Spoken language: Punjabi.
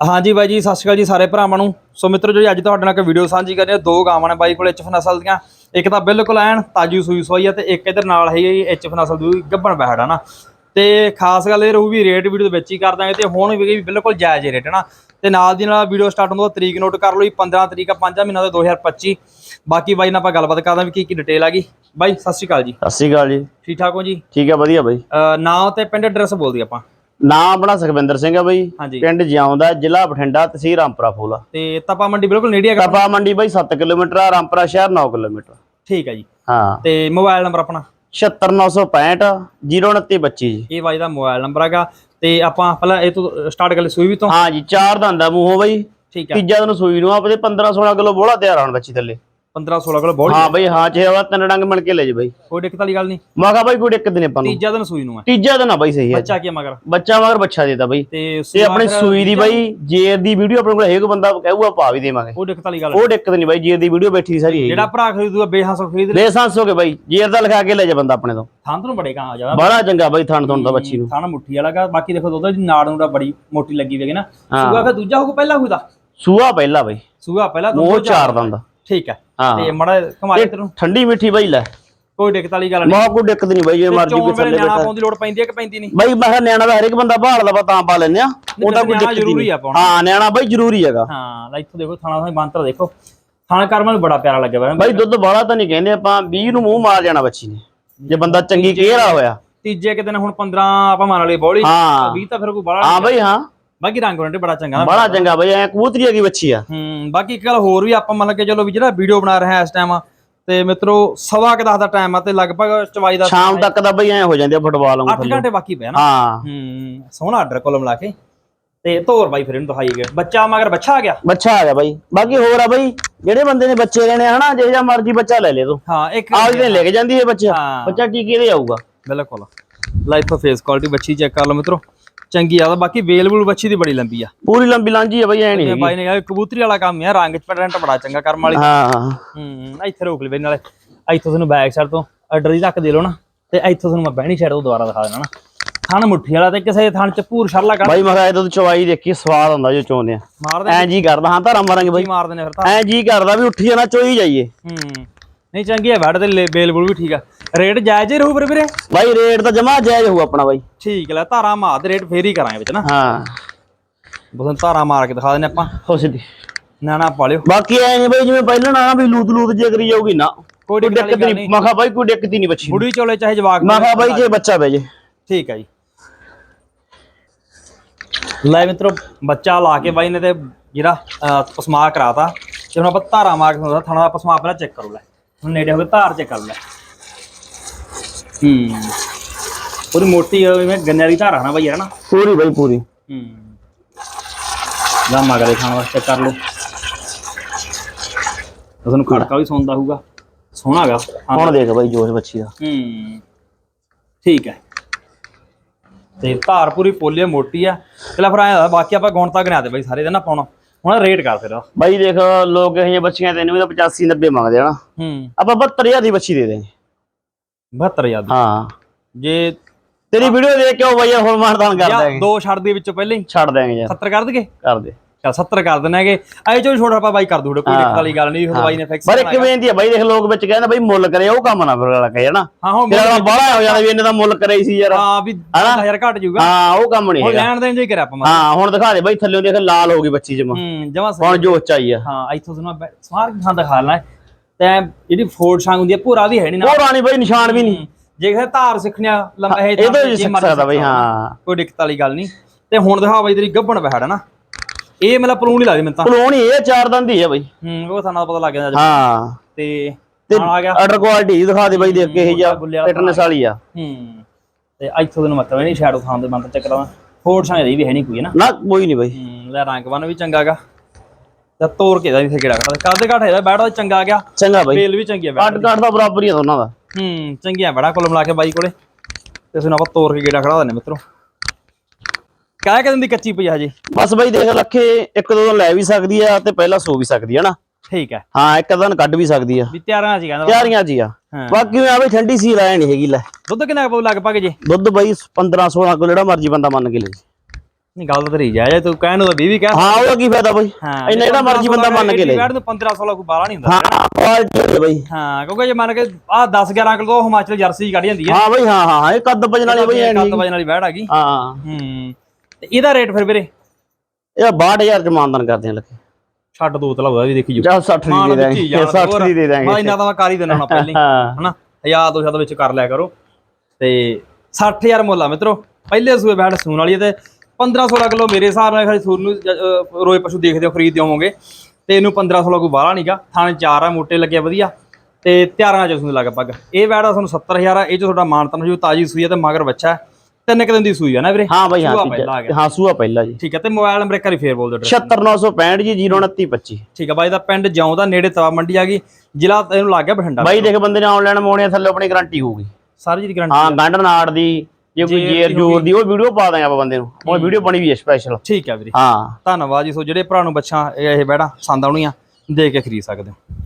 ਹਾਂਜੀ ਬਾਈ ਜੀ ਸਤਿ ਸ਼੍ਰੀ ਅਕਾਲ ਜੀ ਸਾਰੇ ਭਰਾਵਾਂ ਨੂੰ। ਸੋ ਮਿੱਤਰੋ ਜੀ ਅੱਜ ਤੁਹਾਡੇ ਨਾਲ ਇੱਕ ਵੀਡੀਓ ਸਾਂਝੀ ਕਰਨੀ ਹੈ ਦੋ ਗਾਵਾਂ ਨੇ ਬਾਈ ਕੋਲ ਐਚਐਫ ਨਸਲ ਦੀਆਂ। ਇੱਕ ਤਾਂ ਬਿਲਕੁਲ ਐਨ ਤਾਜੀ ਸੂਈ ਸੋਈ ਆ ਤੇ ਇੱਕ ਇਧਰ ਨਾਲ ਹੈਗੀ ਜੀ ਐਚਐਫ ਨਸਲ ਦੀ ਗੱਭਣ ਬਹਿੜ ਨਾ। ਤੇ ਖਾਸ ਗੱਲ ਇਹ ਰਹੂ ਵੀ ਰੇਟ ਵੀਡੀਓ ਦੇ ਵਿੱਚ ਹੀ ਕਰ ਦਾਂਗੇ ਤੇ ਹੁਣ ਵੀ ਬਿਲਕੁਲ ਜਾਇਜ਼ ਰੇਟ ਹੈ ਨਾ ਤੇ ਨਾਲ ਦੀ ਨਾਲ ਵੀਡੀਓ ਸਟਾਰਟ ਹੋਣ ਤੋਂ ਬਾਅਦ ਤਰੀਕ ਨੋਟ ਕਰ ਲਓ ਜੀ 15 ਤਰੀਕ ਆ 5 ਮਹੀਨਾ ਦਾ 2025 ਬਾਕੀ ਬਾਈ ਨਾਲ ਆਪਾਂ ਗੱਲਬਾਤ ਕਰਦਾਂ ਵੀ ਕੀ ਕੀ ਡਿਟੇਲ ਆ ਗਈ। ਬਾਈ ਸਤਿ ਸ਼੍ਰੀ ਅਕਾਲ ਜੀ। ਸਤਿ ਸ਼੍ਰੀ ਅਕਾਲ ਜੀ। ਠੀਕ ਠਾਕ ਹੋ ਜੀ? ਠੀਕ ਹੈ ਵਧੀਆ ਬਾਈ। ਨਾਮ ਤੇ ਪਿੰਡ ਐਡਰੈਸ ਬੋਲ ਦੀ ਆਪਾਂ। ਨਾਮ ਆਪਣਾ ਸੁਖਵਿੰਦਰ ਸਿੰਘ ਹੈ ਬਾਈ। ਹਾਂਜੀ। ਪਿੰਡ ਜਿਉਂਦਾ ਜ਼ਿਲ੍ਹਾ ਬਠਿੰਡਾ ਤਹਿਸੀਲ ਰਾਮਪੁਰਾ ਫੂਲਾ ਤੇ ਤਪਾ ਮੰਡੀ ਬਿਲਕੁਲ ਨੇੜੇ ਹੈਗਾ? ਤਪਾ ਮੰਡੀ ਬਾਈ 7 ਕਿਲੋਮੀਟਰ ਆ ਰਾਮਪੁਰਾ ਸ਼ਹਿਰ 9 ਕਿਲੋਮੀਟਰ। ਠੀਕ ਹੈ ਜੀ। ਹਾਂ। ਤੇ ਮੋਬਾਈਲ ਨੰਬਰ ਆਪਣਾ? 76965 02925 ਜੀ। ਇਹ ਬਾਈ ਦਾ ਮੋਬਾਈਲ ਨੰਬਰ ਹੈਗਾ। ਤੇ ਆਪਾਂ ਪਹਿਲਾਂ ਇਹ ਤੋਂ ਸਟਾਰਟ ਕਰ ਲਈ ਸੂਈ ਵੀ ਤੋਂ? ਹਾਂ ਜੀ ਚਾਰ ਦੰਦਾ ਮੂੰਹੋਂ ਬਾਈ। ਠੀਕ ਹੈ ਤੀਜਾ ਦਿਨ ਸੂਈ ਨੂੰ ਆਪਦੇ 15 16 ਕਿਲੋ ਬੋਲਾ ਤਿਆਰ ਆਉਣ ਬੱਚੀ ਥੱਲੇ। 15 16 ਕਿਲੋ ਬਹੁਤ ਹਾਂ ਬਾਈ ਹਾਂ ਜੇ ਵਾ ਤਿੰਨ ਡੰਗ ਮਿਲ ਕੇ ਲੈ ਜੀ ਬਾਈ। ਕੋਈ ਦਿੱਕਤ ਵਾਲੀ ਗੱਲ ਨਹੀਂ। ਮੈਂ ਕਿਹਾ ਬਾਈ ਕੋਈ ਇੱਕ ਦਿਨ ਆਪਾਂ ਨੂੰ। ਤੀਜਾ ਦਿਨ ਸੂਈ ਨੂੰ ਹੈ। ਤੀਜਾ ਦਿਨ ਆ ਬਾਈ ਸਹੀ ਹੈ। ਬੱਚਾ ਕੀ ਹੈ ਮਗਰ? ਬੱਚਾ ਮਗਰ ਬੱਚਾ ਦੇਤਾ ਬਾਈ। ਤੇ ਤੇ ਸੂਆ ਆਪਣੀ ਸੂਈ ਦੀ ਬਾਈ ਜੇਰ ਦੀ ਵੀਡੀਓ ਆਪਣੇ ਕੋਲ ਹੈਗਾ ਬੰਦਾ ਕਹੂਗਾ ਪਾ ਵੀ ਦੇਵਾਂਗੇ। ਕੋਈ ਦਿੱਕਤ ਵਾਲੀ ਗੱਲ ਉਹ ਦਿੱਕਤ ਨਹੀਂ ਬਾਈ ਜੇਰ ਦੀ ਵੀਡੀਓ ਬੈਠੀ ਸਾਰੀ ਹੈਗੀ। ਜਿਹੜਾ ਭਰਾ ਖਰੀਦੂਗਾ ਬੇਹੱਸ ਖਰੀਦ ਲੈ। ਹੋ ਕੇ ਬਾਈ ਜੇਰ ਦਾ ਲਿਖਾ ਕੇ ਲੈ ਜਾ ਬੰਦਾ ਆਪਣੇ ਤੋਂ। ਥਾਂ ਤੋਂ ਬੜੇ ਕਾਂ ਆ ਜਾਵਾ ਬੜਾ ਚੰਗਾ ਬਾਈ ਥਣ ਥਣ ਦਾ ਬੱਚੀ ਨੂੰ। ਥਾਣਾ ਮੁੱਠੀ ਵਾਲਾ ਗਾ। ਬਾਕੀ ਦੇਖੋ ਦੁੱਧ ਦੀ ਨਾੜ ਨੂੰ ਬੜੀ ਮੋਟੀ ਲੱਗੀ ਹੋਈ ਹੈ ਨਾ। ਹਾਂ। ਸੂਆ ਫਿਰ ਦੂਜਾ ਹੋਊਗਾ ਪਹਿਲਾ ਹੋਊਗਾ? ਸੂਆ ਪਹਿਲਾ ਬਾਈ। ਸੂਆ ਪਹਿਲਾ ਉਹ ਦੁੱਧ ਚਾਰ ਦੰਦ। ਠੀਕ ਹੈ ਹਾਂ। ਤੇ ਮੜਾ ਕਮਾਈ ਤੈਨੂੰ। ਠੰਡੀ ਮਿੱਠੀ ਬਾਈ ਲੈ। ਕੋਈ ਦਿੱਕਤ ਵਾਲੀ ਗੱਲ ਨਹੀਂ। ਮਾ ਕੋਈ ਦਿੱਕਤ ਨਹੀਂ ਬਾਈ ਜੇ ਮਰਜ਼ੀ ਕੋਈ ਥੱਲੇ ਨਿਆਣਾ ਬੈਠਾ। ਪਾਉਣ ਦੀ ਲੋੜ ਪੈਂਦੀ ਹੈ ਕਿ ਪੈਂਦੀ ਨਹੀਂ? ਬਾਈ ਮੈਂ ਨਿਆਣਾ ਦਾ ਹਰ ਇੱਕ ਬੰਦਾ ਭਾਲਦਾ ਵਾ ਤਾਂ ਪਾ ਲੈਨੇ ਆ ਉਹਦਾ ਕੋਈ ਦਿੱਕਤ ਜ਼ਰੂਰੀ ਆ ਪਾਉਣਾ। ਹਾਂ ਨਿਆਣਾ ਬਾਈ ਜ਼ਰੂਰੀ ਹੈਗਾ। ਹਾਂ ਲੈ ਇੱਥੋਂ ਦੇਖੋ ਥਾਣਾ ਸਾਈ ਬੰਤਰ ਦੇਖੋ। ਥਾਣਾ ਕਰਮਾਂ ਨੂੰ ਬੜਾ ਪਿਆਰਾ ਲੱਗਿਆ ਬਾਈ ਦੁੱਧ ਬਾਲਾ ਤਾਂ ਨਹੀਂ ਕਹਿੰਦੇ ਆਪਾਂ 20 ਨੂੰ ਮੂੰਹ ਮਾਰ ਜਾਣਾ ਬੱਚੀ ਨੇ। ਜੇ ਬੰਦਾ ਚੰਗੀ ਕੇਅਰਾ ਹੋਇਆ। ਤੀਜੇ ਕਿ ਦਿਨ ਹੁਣ 15 ਆਪਾਂ ਮੰਨ ਲਈ ਬੋਲੀ ਹਾਂ। 20 ਤਾਂ ਫਿਰ ਕੋਈ ਬੜਾ ਹਾਂ ਬਾਈ ਹਾਂ। ਬਾਕੀ ਰੰਗ ਰੰਡੇ ਬੜਾ ਚੰਗਾ ਨਾ। ਬੜਾ ਚੰਗਾ ਬਾਈ ਐ ਕਬੂਤਰੀ ਹੈਗੀ ਬੱਚੀ ਆ। ਹੂੰ ਬਾਕੀ ਇੱਕ ਗੱਲ ਹੋਰ ਵੀ ਆਪਾਂ ਮੰਨ ਕੇ ਚਲੋ ਵੀ ਜਿਹੜਾ ਵੀਡੀਓ ਬਣਾ ਰਿਹਾ ਇਸ ਟਾਈਮ ਤੇ ਮਿੱਤਰੋ ਸਵਾ ਕੁ ਦਸ ਦਾ ਟਾਈਮ ਆ ਤੇ ਲਗਭਗ ਚਵਾਈ ਦਾ ਸ਼ਾਮ ਤੱਕ ਦਾ ਬਾਈ ਐ ਹੋ ਜਾਂਦੇ ਆ ਫੁੱਟਬਾਲ ਵਾਂਗੂ 8 ਥੱਲੇ। ਘੰਟੇ ਬਾਕੀ ਪਿਆ ਨਾ। ਹਾਂ। ਹੂੰ ਸੋਹਣਾ ਆਰਡਰ ਕੋਲ ਮਿਲਾ ਕੇ। ਤੇ ਧੋਰ ਬਾਈ ਫਿਰ ਇਹਨੂੰ ਦਿਖਾਈ ਗਿਆ ਬੱਚਾ ਮਗਰ ਬੱਚਾ ਆ ਗਿਆ? ਬੱਚਾ ਆ ਗਿਆ ਬਾਈ। ਬਾਕੀ ਹੋਰ ਆ ਬਾਈ ਜਿਹੜੇ ਬੰਦੇ ਨੇ ਬੱਚੇ ਲੈਣੇ ਹਨਾ ਜਿਹੋ ਮਰਜ਼ੀ ਬੱਚਾ ਲੈ ਲੈ ਤੂੰ। ਹਾਂ ਇੱਕ ਆਪਦੇ ਦਿਨ ਲੈ ਕੇ ਜਾਂਦੀ ਹੈ ਬੱਚਾ। ਬੱਚਾ ਟੀਕੇ ਦੇ ਆਊਗਾ? ਬਿਲਕੁਲ। ਲਾਈਫ ਫੇਸ ਕੁਆਲਿਟੀ ਬੱਚੀ ਚੈੱਕ ਕਰ ਲਓ ਮਿੱਤਰੋ। ਚੰਗੀ ਆ ਬਾਕੀ ਵੇਲ ਬੁਲ ਬੱਚੀ ਦੀ ਬੜੀ ਲੰਬੀ ਆ। ਪੂਰੀ ਲੰਬੀ ਲਾਂਜੀ ਹੈ ਬਾਈ ਐ ਨਹੀਂ ਬਾਈ ਨੇ ਕਿਹਾ ਕਬੂਤਰੀ ਵਾਲਾ ਕੰਮ ਆ ਰੰਗ ਚ ਪੈਟਰਨ ਬੜਾ ਚੰਗਾ ਕਰਮ ਵਾਲੀ। ਹਾਂ। ਹੂੰ ਇੱਥੇ ਰੋਕ ਲਈ ਨਾਲੇ। ਇੱਥੋਂ ਤੁਹਾਨੂੰ ਬੈਕ ਸਾਈਡ ਤੋਂ ਆਰਡਰ ਹੀ ਰੱਖ ਦੇ ਲਓ ਨਾ। ਤੇ ਇੱਥੋਂ ਤੁਹਾਨੂੰ ਮੈਂ ਬਹਿਣੀ ਸਾਈਡ ਤੋਂ ਦੁਬਾਰਾ ਦਿਖਾ ਦੇਣਾ ਨਾ। ਥਣ ਮੁੱਠੀ ਵਾਲਾ ਤੇ ਕਿਸੇ ਥਣ ਚ ਪੂਰ ਛਰਲਾ ਕਰ। ਬਾਈ ਮੈਂ ਕਿਹਾ ਇਹਦੋਂ ਚਵਾਈ ਦੇਖੀ ਸਵਾਦ ਹੁੰਦਾ ਜੋ ਚੋਂਦੇ ਆ। ਐ ਜੀ ਕਰਦਾ ਹਾਂ ਧਾਰਾਂ ਮਾਰਾਂਗੇ ਬਾਈ। ਮਾਰ ਦਿੰਦੇ ਫਿਰ ਤਾਂ। ਐ ਜੀ ਕਰਦਾ ਵੀ ਉੱਠੀ ਜਾਣਾ ਚੋਈ ਜਾਈਏ। ਹੂੰ। ਨਹੀਂ ਚੰਗੀ ਆ ਵੜ ਤੇ ਬੇਲ ਬੁਲ ਵੀ ਠੀਕ ਆ। ਰੇਟ ਜਾਇਜ਼ ਹੀ ਰਹੂ ਵੀਰੇ ਵੀਰੇ? ਬਾਈ ਰੇਟ ਤਾਂ ਜਮਾ ਜਾਇਜ਼ ਹੋਊ ਆਪਣਾ ਬਾਈ। ਠੀਕ ਲੈ ਧਾਰਾ ਮਾਰ ਦੇ ਰੇਟ ਫੇਰ ਹੀ ਕਰਾਂਗੇ ਵਿੱਚ ਨਾ। ਹਾਂ। ਬਸ ਧਾਰਾ ਮਾਰ ਕੇ ਦਿਖਾ ਦਿੰਦੇ ਆਪਾਂ। ਹੋ ਸਿੱਧੀ। ਨਾ ਨਾ ਪਾਲਿਓ। ਬਾਕੀ ਐ ਨਹੀਂ ਬਾਈ ਜਿਵੇਂ ਪਹਿਲਾਂ ਨਾ ਵੀ ਲੂਤ ਲੂਤ ਜੇ ਕਰੀ ਜਾਊਗੀ ਨਾ ਕੋਈ ਦਿੱਕਤ ਨਹੀਂ। ਮੈਂ ਕਿਹਾ ਬਾਈ ਕੋਈ ਦਿੱਕਤ ਹੀ ਨਹੀਂ ਬੱਚੀ। ਬੁੜੀ ਚੋਲੇ ਚਾਹੇ ਜਵਾਕ ਮੈਂ ਕਿਹਾ ਬਾਈ ਜੇ ਬੱਚਾ ਬਹਿ ਜੇ। ਠੀਕ ਹੈ ਜੀ। ਲੈ ਮਿੱਤਰੋ ਬੱਚਾ ਲਾ ਕੇ ਬਾਈ ਨੇ ਤੇ ਜਿਹੜਾ ਪਸਮਾ ਕਰਾਤਾ। ਤੇ ਹੁਣ ਆਪਾਂ ਧਾਰਾ ਮਾਰ ਕੇ ਥਣਾ ਦਾ ਪਸਮਾ ਪਹਿਲਾਂ ਚੈੱਕ ਕਰੋ ਲੈ। ਹੁਣ ਨੇੜੇ ਹੋ ਕੇ ਧਾਰ ਚੈੱਕ ਕਰ ਲੈ। ਹੂੰ। ਪੂਰੀ ਮੋਟੀ ਜਿਵੇਂ ਗੰਨੇ ਵਾਲੀ ਧਾਰਾ ਨਾ ਬਾਈ ਹੈ ਨਾ? ਪੂਰੀ ਬਾਈ ਪੂਰੀ। ਹੂੰ। ਜਾਮਾ ਕਰੇ ਖਾਣ ਵਾਸਤੇ ਕਰ ਲਓ। ਤੁਹਾਨੂੰ ਖੜਕਾ ਵੀ ਸੌਂਦਾ ਹੋਊਗਾ। ਸੋਹਣਾ ਹੈਗਾ। ਹਾਂ। ਹੁਣ ਦੇਖ ਬਾਈ ਜੋਸ਼ ਬੱਚੀ ਦਾ। ਹੂੰ। ਠੀਕ ਹੈ। ਤੇ ਧਾਰ ਪੂਰੀ ਪੋਲੀ ਮੋਟੀ ਆ। ਚਲਾ ਫਿਰ ਆਇਆ ਬਾਕੀ ਆਪਾਂ ਗੁਣ ਤਾਂ ਗਣਿਆ ਤੇ ਬਾਈ ਸਾਰੇ ਦੇ ਨਾ ਪਾਉਣਾ। ਹੁਣ ਰੇਟ ਕਰ ਫਿਰ। ਬਾਈ ਦੇਖ ਲੋਕ ਇਹ ਜਿਹੀਆਂ ਬੱਚੀਆਂ ਤੈਨੂੰ ਵੀ ਤਾਂ 85 90 ਮੰਗਦੇ ਆ ਨਾ ਹੂੰ। ਆਪਾਂ 72000 ਦੀ ਬੱਚੀ ਦੇ ਦੇਂਗੇ 72000 ਦੀ? ਹਾਂ। ਜੇ ਤੇਰੀ ਵੀਡੀਓ ਦੇਖ ਕੇ ਉਹ ਬਾਈ ਹੁਣ ਮਾਨਦਾਨ ਕਰ ਦਾਂਗੇ ਦੋ ਛੱਡ ਦੇ ਵਿੱਚੋਂ ਪਹਿਲੇ ਹੀ। ਛੱਡ ਦਾਂਗੇ ਯਾਰ। 70 ਕਰ ਦਗੇ ਕਰ ਦੇ। ਚਲ 70 ਕਰ ਦਿੰਦੇ ਹੈਗੇ। ਐ ਚੋ ਛੋਟਾ ਆਪਾਂ ਬਾਈ ਕਰ ਦੂੜੇ ਕੋਈ ਦਿੱਕਤ ਵਾਲੀ ਗੱਲ ਨਹੀਂ ਬਾਈ ਨੇ ਫਿਕਸ ਪਰ ਇੱਕ ਬੇਨਤੀ ਹੈ ਬਾਈ ਦੇਖ ਲੋਕ ਵਿੱਚ ਕਹਿੰਦੇ ਬਾਈ ਮੁੱਲ ਕਰੇ ਉਹ ਕੰਮ ਨਾ ਫਿਰ ਵਾਲਾ ਕਹੇ ਨਾ ਹਾਂ ਅਗਲਾ ਬਾਹਲਾ ਹੋ ਜਾਂਦਾ ਵੀ ਇਹਨੇ ਦਾ ਮੁੱਲ ਕਰੇ ਸੀ ਯਾਰ। ਹਾਂ ਵੀ 10000 ਘਟ ਜਾਊਗਾ। ਹਾਂ ਉਹ ਕੰਮ ਨਹੀਂ ਹੈਗਾ। ਲੈਣ ਦੇਣ ਜੇ ਕਰਿਆ ਆਪਾਂ। ਹਾਂ ਹੁਣ ਦਿਖਾ ਦੇ ਬਾਈ ਥੱਲੇ ਦੇਖ ਲਾਲ ਹੋ ਗਈ ਬੱਚੀ ਜਮਾ। ਹੂੰ ਹੁਣ ਜੋਸ਼ ਚਾਹੀਏ ਹਾਂ ਇੱਥੋਂ ਸਮਾਰ ਕੇ ਖਾਂ ਦਿਖਾ ਲੈਣਾ ਤੇ ਜਿਹੜੀ ਫੋਰਡ ਸੰਗ ਹੁੰਦੀ ਹੈ ਪੂਰਾ ਵੀ ਹੈ ਨਹੀਂ ਨਾ। ਰਾਣੀ ਬਾਈ ਨਿਸ਼ਾਨ ਵੀ ਨਹੀਂ ਜੇ ਕਿਸੇ ਧਾਰ ਸਿੱਖਣਿਆ ਲੰਮਾ ਇਹ ਇਹ ਤਾਂ ਸਿੱਖ ਸਕਦਾ ਬਾਈ ਹਾਂ। ਕੋਈ ਦਿੱਕਤ ਵਾਲੀ ਗੱਲ ਨਹੀਂ। ਤੇ ਹੁਣ ਦਿਖਾ ਬਾਈ ਤੇਰੀ ਗੱਭਣ ਬਹਿੜ ਹੈ ਨਾ। ਇਹ ਮੇਰਾ ਪਲੂਣ ਹੀ ਲੱਗਦੀ ਮੈਨੂੰ ਤਾਂ। ਪਲੋਣੀ ਇਹ ਚਾਰ ਦੰਦ ਹੀ ਹੈ ਬਾਈ। ਹੂੰ ਉਹ ਸਾਨੂੰ ਪਤਾ ਲੱਗ ਜਾਂਦਾ ਅੱਜ। ਹਾਂ। ਤੇ ਆ ਗਿਆ। ਆਰਡਰ ਕੁਆਲਿਟੀ ਦਿਖਾ ਦੇ ਬਾਈ ਦੇਖ ਕੇ ਇਹ ਜਾ ਫਿਟਨੈਸ ਵਾਲੀ ਆ। ਹੂੰ ਤੇ ਇੱਥੋਂ ਤੈਨੂੰ ਮਤਲਬ ਨਹੀਂ ਸ਼ੈਡੋ ਖਾਨ ਦੇ ਮੰਤ ਚੱਕਰ ਦਾ ਫੋਰਡ ਸੰਗ ਦੀ ਵੀ ਹੈ ਨਹੀਂ ਕੋਈ ਹੈ ਨਾ? ਨਾ ਕੋਈ ਨਹੀਂ ਬਾਈ। ਹੂੰ ਲੈ ਰੰਗ ਬਨ ਵੀ ਚੰਗਾ ਗਾ। ਤੇ ਤੋੜ ਕੇ ਦਾ ਵੀ ਕਿਹੜਾ ਕਰਦਾ ਕੱਦ ਘਾਟ ਇਹਦਾ ਬੈੜਾ ਚੰਗਾ ਗਿਆ। ਚੰਗਾ ਬਾਈ। ਬੇਲ ਵੀ ਚੰਗੀ ਆ ਕੱਟ ਕੱਟ ਦਾ ਬਰਾਬਰ ਹੀ ਆ ਦੋਨਾਂ ਦਾ। ਹੂੰ ਚੰਗੀਆਂ ਬੜਾ ਕੋਲ ਮਿਲਾ ਕੇ ਬਾਈ ਕੋਲੇ। ਤੇ ਨੂੰ ਆਪਾਂ ਤੋੜ ਕੇ ਗੇੜਾ ਖੜਾ ਦਿੰਨੇ ਮਿੱਤਰੋ। ਕਾਹ ਕਿ ਦਿੰਦੀ ਕੱਚੀ ਪਈ ਆ ਹਜੇ? ਬਸ ਬਾਈ ਦੇਖ ਲੱਖੇ ਇੱਕ ਦੋ ਦਿਨ ਲੈ ਵੀ ਸਕਦੀ ਆ ਤੇ ਪਹਿਲਾਂ ਸੋ ਵੀ ਸਕਦੀ ਆ ਨਾ। ਠੀਕ ਹੈ ਹਾਂ ਇੱਕ ਦਿਨ ਕੱਢ ਵੀ ਸਕਦੀ ਆ। ਵੀ ਤਿਆਰਾਂ ਸੀ ਕਹਿੰਦਾ। ਤਿਆਰੀਆਂ ਜੀ ਆ। ਬਾਕੀ ਮੈਂ ਆਵੇ ਠੰਡੀ ਸੀ ਰਾਇ ਨਹੀਂ ਹੈਗੀ ਲੈ। ਦੁੱਧ ਕਿੰਨਾ ਕੁ ਲਗਭਗ ਜੇ? ਦੁੱਧ ਬਾਈ 15 16 ਕਿਲੋ ਜਿਹੜਾ ਮਰਜ਼ੀ ਬੰਦਾ ਮੰਨ ਕੇ ਲੈ ਜੇ। ਨਹੀਂ ਗੱਲ ਤਾਂ ਤੇਰੀ ਜਾਇਜ਼ ਤੂੰ ਕਹਿਣ ਨੂੰ ਤਾਂ 20 ਵੀ ਕਹਿ। ਹਾਂ ਉਹਦਾ ਕੀ ਫਾਇਦਾ ਬਈ? ਇੰਨਾ ਜਿਹੜਾ ਮਰਜ਼ੀ ਬੰਦਾ ਮੰਨ ਕੇ ਲੈ। ਬੈਠ ਨੂੰ 15 16 ਕੋਈ ਬਾਲਾ ਨਹੀਂ ਹੁੰਦਾ। ਹਾਂ ਕੁਆਲਿਟੀ ਹੈ ਬਈ। ਹਾਂ ਕਿਉਂਕਿ ਜੇ ਮੰਨ ਕੇ ਆ 10 11 ਕਿਲੋ ਹਿਮਾਚਲ ਜਰਸੀ ਕੱਢ ਜਾਂਦੀ ਹੈ ਹਾਂ ਬਈ ਹਾਂ ਹਾਂ ਇਹ ਕੱਦ ਵਜਣ ਵਾਲੀ ਬਈ ਐ ਕੱਦ ਵਜਨ ਵਾਲੀ ਬੈੜ ਆ ਗਈ ਹਾਂ। ਹੂੰ। ਤੇ ਇਹਦਾ ਰੇਟ ਫਿਰ ਵੀਰੇ? ਇਹ 62000 ਚ ਮਾਨਦਾਨ ਕਰਦੇ ਆ ਲੱਗੇ ਛੱਡ ਦੋ ਤਲਾ ਉਹਦਾ ਵੀ ਦੇਖੀ ਜੋ ਜਾਂ 60 ਮਾਨ ਦੀ ਦੇ ਹੀ ਦਾਂਗੇ ਜਾਣਾ 60 ਦੀ ਦੇ ਮੈਂ ਦਾਂਗੇ ਇੰਨਾ ਤਾਂ ਮੈਂ ਕਰ ਹੀ ਦਿੰਦਾ ਹੁਣ ਪਹਿਲਾਂ। ਹੀ। ਹਾਂ ਹਨਾ? ਹਜ਼ਾਰ ਦੋ ਹਜ਼ਾਰ ਵਿੱਚ ਕਰ ਲਿਆ ਕਰੋ। ਤੇ 60000 ਮੁੱਲ ਆ ਮਿੱਤਰੋ। ਪਹਿਲੇ ਸੂਏ ਬੈਠ ਸੂਣ ਵਾਲੀ ਹੈ ਤੇ 15 16 ਕਿਲੋ ਮੇਰੇ ਹਿਸਾਬ ਨਾਲ ਖਾਲੀ ਸੂਰ ਨੂੰ ਰੋਏ ਪਸ਼ੂ ਦੇਖਦੇ ਹੋ ਖਰੀਦਦੇ ਹੋਵੋਗੇ ਤੇ ਇਹਨੂੰ 15 16 ਕੋਈ ਬਾਹਲਾ ਨਹੀਂਗਾ ਥਾਣੇ ਚਾਰ ਆ ਮੋਟੇ ਲੱਗੇ ਵਧੀਆ। ਤੇ ਤਿਆਰਾਂ ਚ ਸੂਣ ਲਗਭਗ। ਇਹ ਬੈਠ ਤੁਹਾਨੂੰ 70000 ਆ। ਇਹ ਚ ਤੁਹਾਡਾ ਮਾਨਤਨ ਜੋ ਤਾਜੀ ਸੂਈ ਹੈ ਤੇ ਮਗਰ ਬੱਚਾ। ਹੈ। ਤਿੰਨ ਕੁ ਦਿਨ ਦੀ ਸੂਈ ਹੈ ਨਾ ਵੀਰੇ? ਹਾਂ ਬਈ ਹਾਂ ਸੂਆ ਤੀਜਾ- ਪਹਿਲਾ ਆ ਗਿਆ। ਹਾਂ ਸੂਆ ਪਹਿਲਾ ਜੀ। ਠੀਕ ਹੈ ਤੇ ਮੋਬਾਈਲ ਨੰਬਰ ਇੱਕ ਵਾਰੀ ਫੇਰ ਬੋਲ ਦਿਓ address। 76965 ਜੀ 02925 ਠੀਕ ਹੈ ਬਾਈ ਦਾ ਪਿੰਡ ਜਿਉਂ ਦਾ ਨੇੜੇ ਤਵਾ ਮੰਡੀ ਆ ਗਈ। ਜ਼ਿਲ੍ਹਾ ਇਹਨੂੰ ਲੱਗ ਗਿਆ ਬਠਿੰਡਾ ਬਾਈ ਦੇਖ ਬੰਦੇ ਨੇ ਆਨਲਾਈਨ ਮੋੜਿਆ ਥੱਲੇ ਆਪਣੀ ਗਾਰੰਟੀ ਹੋਊਗੀ। ਸਾਰੀ ਜੀ ਗਰੰਟੀ ਹਾਂ ਗੰਢ ਨਾੜ ਦੀ ਜੇ ਕੋਈ ਜੇਰ ਜੇਰ ਦੀ ਦੀ ਉਹ ਵੀਡੀਓ ਪਾ ਦਾਂਗੇ ਆਪਾਂ ਬੰਦੇ ਨੂੰ। ਉਹ ਵੀਡੀਓ ਬਣੀ ਵੀ ਹੈ ਸਪੈਸ਼ਲ ਠੀਕ ਹੈ ਵੀਰੇ। ਹਾਂ। ਧੰਨਵਾਦ ਜੀ ਸੋ ਜਿਹੜੇ ਭਰਾ ਨੂੰ ਬੱਚਾ ਇਹ ਇਹ ਬੈੜਾ ਪਸੰਦ ਆਉਣੀਆਂ ਦੇ ਕੇ ਖਰੀਦ ਸਕਦੇ ਹੋ।